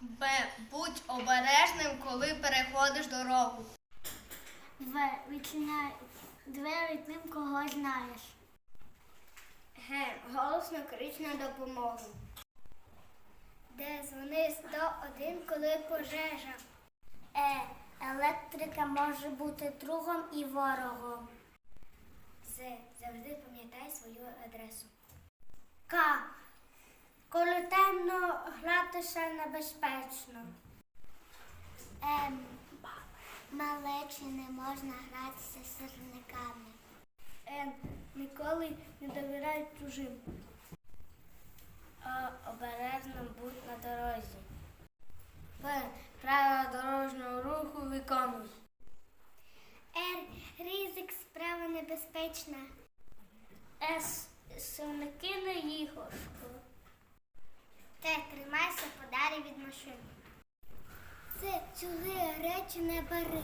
Б. Будь обережним, коли переходиш дорогу. В. Відчиняй двері тим, кого знаєш. Г. Голосно крич на допомогу. Д. Дзвони 101, коли пожежа. Е. Електрика може бути другом і ворогом. З. Завжди пам'ятай свою адресу. К. Коли темно гратися небезпечно. М. Малечі не можна гратися з сірниками. Н. Ніколи не довіряй чужим. А. Обережно будь на дорозі. П. Правила дорожнього руху виконуй. Р. Ризик справа небезпечна. С. Сивники не їхошку. Машин. Це чужі речі не бери.